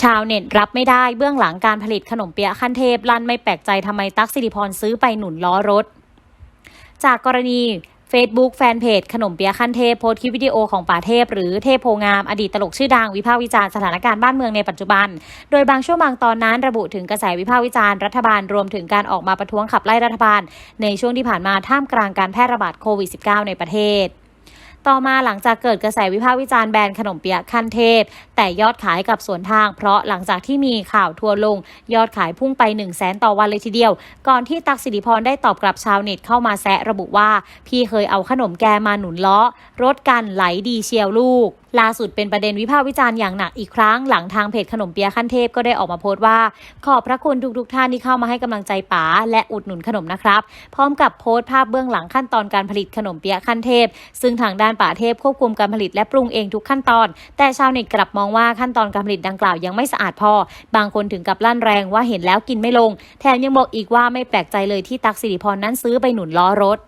ชาวเน็ตรับไม่ได้เบื้องหลังการผลิตขนมเปี๊ยะขั้นเทพลั่นไม่แปลกใจทำไมตั๊กสิริพรซื้อไปหนุนล้อรถ จากกรณี Facebook แฟนเพจขนมเปี๊ยะขั้นเทพโพสต์คลิปวิดีโอของป่าเทพ หรือเทพโพงามอดีตตลกชื่อดังวิพากษ์วิจารณ์สถานการณ์บ้านเมืองในปัจจุบัน โดยบางช่วงบางตอนนั้นระบุถึงกระแสวิพากษ์วิจารณ์รัฐบาลรวมถึงการออกมาประท้วงขับไล่รัฐบาล ในช่วงที่ผ่านมาท่ามกลางการแพร่ระบาดโควิด -19 ในประเทศ ต่อมาหลังจากเกิดกระแสวิพากษ์วิจารณ์แบรนด์ขนมเปี๊ยะขั้นเทพ แต่ยอดขายกับสวนทาง เพราะหลังจากที่มีข่าวทัวร์ลง ยอดขายพุ่งไป 1 0 0 0 0แสนต่อวันเลยทีเดียว ก่อนที่ตักสิริพรได้ตอบกลับชาวเน็ตเข้ามาแซะระบุว่า พี่เคยเอาขนมแกมาหนุนล้อรถกันไหลดีเชียวลูกล่าสุดเป็นประเด็นวิพากษ์วิจารณ์อย่างหนักอีกครั้งหลังทางเพจขนมเปี๊ยะขั้นเทพก็ได้ออกมาโพสต์ว่า ขอบพระคุณทุกๆท่านที่เข้ามาให้กำลังใจป๋าและอุดหนุนขนมนะครับ พร้อมกับโพสต์ภาพเบื้องหลังขั้นตอนการผลิตขนมเปี๊ยะขั้นเทพ ซึ่งทางด้านป๋าเทพควบคุมการผลิตและปรุงเองทุกขั้นตอน แต่ชาวเน็ตกลับมองว่าขั้นตอนการผลิตดังกล่าวยังไม่สะอาดพอ บางคนถึงกับลั่นแรงว่าเห็นแล้วกินไม่ลง แถมยังบอกอีกว่าไม่แปลกใจเลยที่ตักสิริพรนั้นซื้อไปหนุนล้อรถ